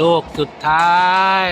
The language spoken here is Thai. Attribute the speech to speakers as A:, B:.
A: ลูกสุดท้าย